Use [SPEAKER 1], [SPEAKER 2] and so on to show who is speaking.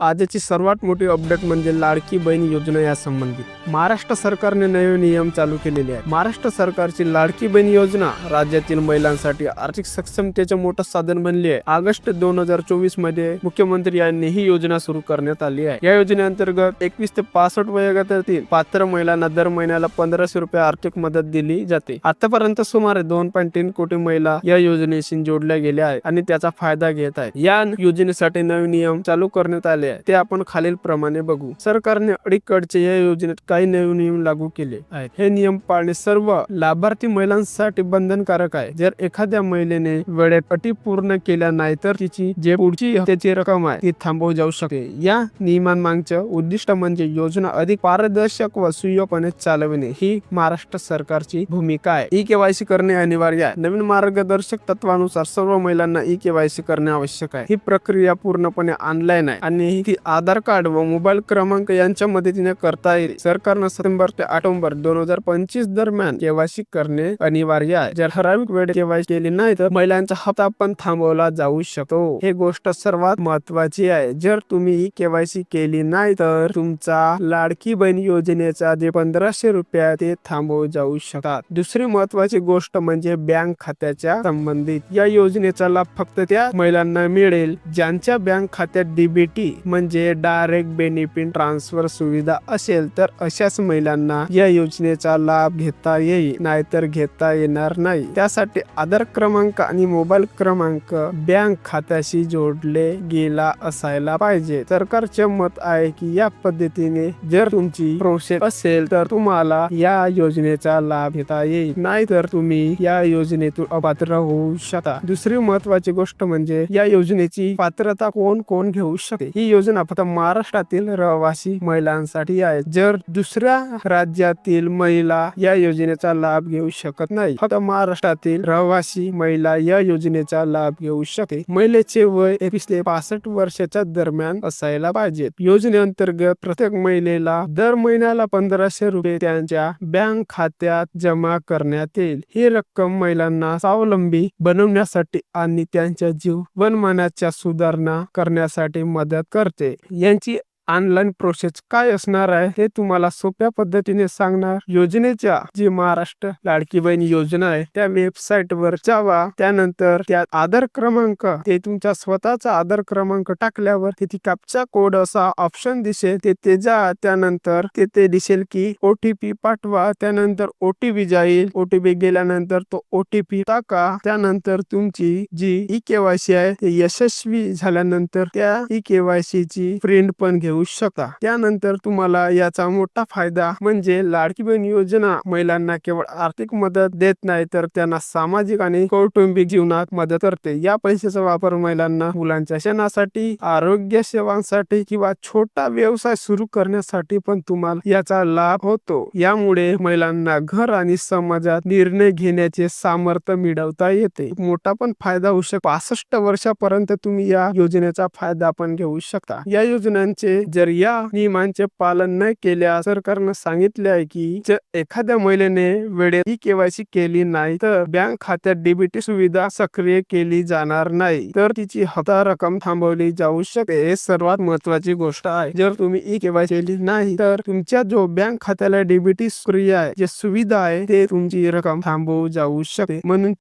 [SPEAKER 1] आजची सर्वात मोठी अपडेट म्हणजे लाडकी बहीण योजना या संबंधित महाराष्ट्र सरकारने नवे नियम चालू केलेले आहेत. महाराष्ट्र सरकारची लाडकी बहीण योजना राज्यातील महिलांसाठी आर्थिक सक्षमतेचे मोठं साधन बनली आहे. ऑगस्ट दोन हजार चोवीसमध्ये मुख्यमंत्री यांनी ही योजना सुरू करण्यात आली आहे. या योजनेअंतर्गत एकवीस ते पासष्ट वयोगटातील पात्र महिलांना दर महिन्याला पंधराशे रुपये आर्थिक मदत दिली जाते. आतापर्यंत सुमारे दोन पॉईंट तीन कोटी महिला या योजनेशी जोडल्या गेल्या आहेत आणि त्याचा फायदा घेत आहेत. या योजनेसाठी नवे नियम चालू करण्यात आले आहे ते आपण खालील प्रमाणे बघू. सरकारने अडीकडचे या योजनेत काही नवीन नियम लागू केले आहेत. हे नियम पाळणे सर्व लाभार्थी महिलांसाठी बंधनकारक आहे. जर एखाद्या महिलेने वेळेत अटी पूर्ण केल्या नाही तर तिची जे पुढची हप्त्याची रक्कम आहे ती थांबवू जाऊ शकते. या नियमांमागचं उद्दिष्ट म्हणजे योजना अधिक पारदर्शक व सुयोगपणे चालविणे. ही महाराष्ट्र सरकारची भूमिका आहे. ई केवायसी करणे अनिवार्य आहे. नवीन मार्गदर्शक तत्वानुसार सर्व महिलांना ई केवायसी करणे आवश्यक आहे. ही प्रक्रिया पूर्णपणे ऑनलाईन आहे आणि ही आधार कार्ड व मोबाईल क्रमांक यांच्या मदतीने करता येईल. सरकारनं सप्टेंबर ते ऑक्टोबर दोन हजार पंचवीस दरम्यान केवायसी करणे अनिवार्य आहे. जर ठराविक वेळ केवायसी केली नाही तर महिलांचा हप्ता पण थांबवला जाऊ शकतो. हे गोष्ट सर्वात महत्वाची आहे. जर तुम्ही केवायसी केली नाही तर तुमचा लाडकी बहीण योजनेचा जे पंधराशे रुपया ते थांबवू जाऊ शकतात. दुसरी महत्वाची गोष्ट म्हणजे बँक खात्याच्या संबंधित. या योजनेचा लाभ फक्त त्या महिलांना मिळेल ज्यांच्या बँक खात्यात डीबीटी म्हणजे डायरेक्ट बेनिफिट ट्रान्सफर सुविधा असेल तर अशाच महिलांना या योजनेचा लाभ घेता येईल नाहीतर घेता येणार नाही. त्यासाठी आधार क्रमांक आणि मोबाईल क्रमांक बँक खात्याशी जोडले गेला असायला पाहिजे. सरकारचे मत आहे की या पद्धतीने जर तुमची प्रोसेस असेल तर तुम्हाला या योजनेचा लाभ घेता येईल नाहीतर तुम्ही या योजनेतून अपात्र होऊ शकता. दुसरी महत्वाची गोष्ट म्हणजे या योजनेची पात्रता कोण कोण घेऊ शकते? ही योजना फक्त महाराष्ट्रातील रहिवासी महिलांसाठी आहे. जर दुसऱ्या राज्यातील महिला या योजनेचा लाभ घेऊ शकत नाही फक्त महाराष्ट्रातील रहिवासी महिला या योजनेचा लाभ घेऊ शकते. महिलेचे वय एकवीस ते पासष्ट वर्षाच्या दरम्यान असायला पाहिजे. योजनेअंतर्गत प्रत्येक महिलेला दर महिन्याला पंधराशे रुपये त्यांच्या बँक खात्यात जमा करण्यात येईल. ही रक्कम महिलांना स्वावलंबी बनवण्यासाठी आणि त्यांच्या जीवनमानाच्या सुधारणा करण्यासाठी मदत करते. करते. यांची ऑनलाईन प्रोसेस काय असणार आहे हे तुम्हाला सोप्या पद्धतीने सांगणार. योजनेच्या जी महाराष्ट्र लाडकी बहीण योजना आहे त्या वेबसाईट वर जावा. त्यानंतर त्यात आधार क्रमांक ते तुमचा स्वतःचा आधार क्रमांक टाकल्यावर तिथे कॅपचा कोड असा ऑप्शन दिसेल. ते ते जा त्यानंतर तेथे दिसेल की ओटीपी पाठवा. त्यानंतर ओटीपी जाईल. ओटीपी गेल्यानंतर तो ओटीपी टाका. त्यानंतर तुमची जी ई केवायसी आहे ते यशस्वी झाल्यानंतर त्या ई केवायसी ची प्रिंट पण घेऊ शकता. त्यानंतर तुम्हाला याचा मोठा फायदा म्हणजे लाडकी बहीण योजना महिलांना केवळ आर्थिक मदत देत नाही तर त्यांना सामाजिक आणि कौटुंबिक जीवनात मदत करते. या पैशाचा वापर महिलांना मुलांच्या शिक्षणासाठी आरोग्य सेवांसाठी किंवा छोटा व्यवसाय सुरू करण्यासाठी पण तुम्हाला याचा लाभ होतो. यामुळे महिलांना घर आणि समाजात निर्णय घेण्याचे सामर्थ्य मिळवता येते. मोठा पण फायदा होऊ शकतो पासष्ट वर्षापर्यंत तुम्ही या योजनेचा फायदा पण घेऊ शकता. या योजनांचे जर या नियमांचे पालन न केल्यास सरकारनं सांगितले आहे की जर एखाद्या महिलेने वेळेत ही केवायसी केली नाही तर बँक खात्यात डीबीटी सुविधा सक्रिय केली जाणार नाही तर तिची हप्ता रक्कम थांबवली जाऊ शकते. हे सर्वात महत्वाची गोष्ट आहे. जर तुम्ही ई केवायसी केली नाही तर तुमच्या जो बँक खात्याला डीबीटी सक्रिय आहे जे सुविधा आहे ते तुमची रक्कम थांबवू जाऊ शकते. म्हणून